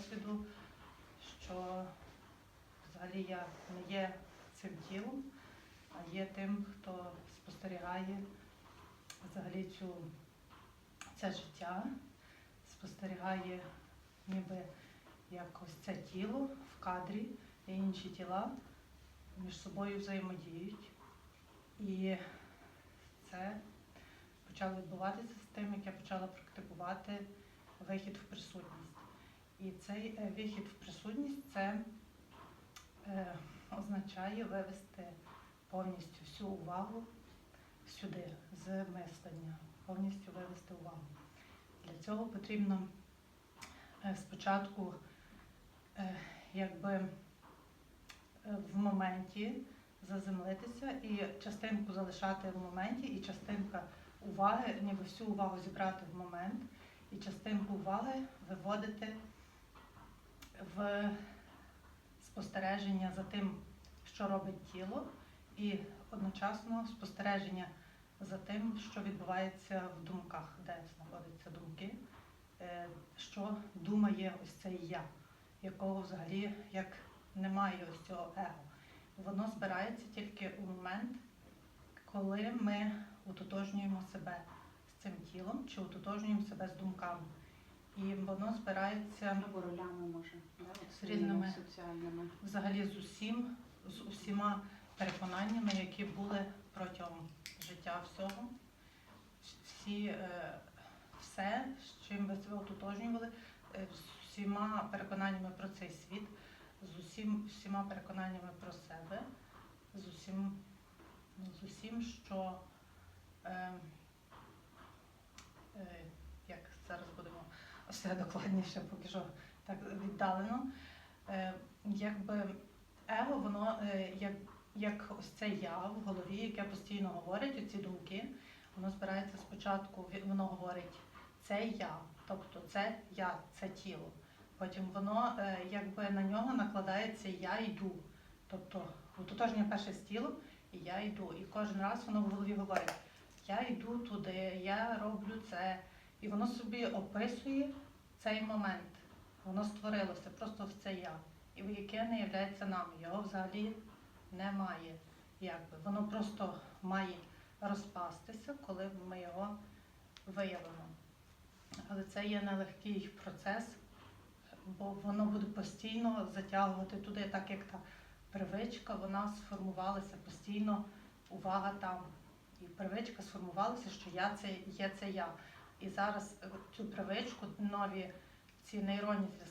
досвіду, що взагалі я не є цим тілом, а є тим, хто спостерігає взагалі цю, це життя, спостерігає ніби як ось це тіло в кадрі і інші тіла між собою взаємодіють. І це почало відбуватися з тим, як я почала практикувати вихід в присутність. І цей е, вихід в присутність це е, означає вивести повністю всю увагу сюди, з мислення, повністю вивести увагу. Для цього потрібно е, спочатку е, якби е, в моменті заземлитися і частинку залишати в моменті, і частинка уваги, ніби всю увагу зібрати в момент, і частинку уваги виводити в спостереження за тим, що робить тіло, і одночасно спостереження за тим, що відбувається в думках, де знаходяться думки, е, що думає ось це я, якого взагалі як немає ось цього его. Воно збирається тільки у момент, коли ми утотожнюємо себе з цим тілом чи утотожнюємо себе з думками. І воно збирається Або ролями може, да? от З різними. соціальними. взагалі з усім, з усіма переконаннями, які були протягом життя всього. Всі, е, все, з чим ви себе ототожнювали, е, з усіма переконаннями про цей світ, з усім, всіма переконаннями про себе, з усім, з усім, що е, як зараз будемо все докладніше, поки що так віддалено. Е, якби его, воно е, як, як ось це я в голові, яке постійно говорить оці думки, воно збирається спочатку, воно говорить це я, тобто це я, це тіло. Потім воно е, якби на нього накладається я йду. Тобто ототожнює перше з тілом, і я йду. І кожен раз воно в голові говорить, я йду туди, я роблю це. І воно собі описує цей момент. Воно створилося просто в це я. І яке не являється нами. Його взагалі немає. Якби. Воно просто має розпастися, коли ми його виявимо. Але це є нелегкий процес, бо воно буде постійно затягувати туди, так як та привичка, вона сформувалася постійно, увага там. І привичка сформувалася, що я це є це я. І зараз цю привичку, нові ці нейронні зв'язки.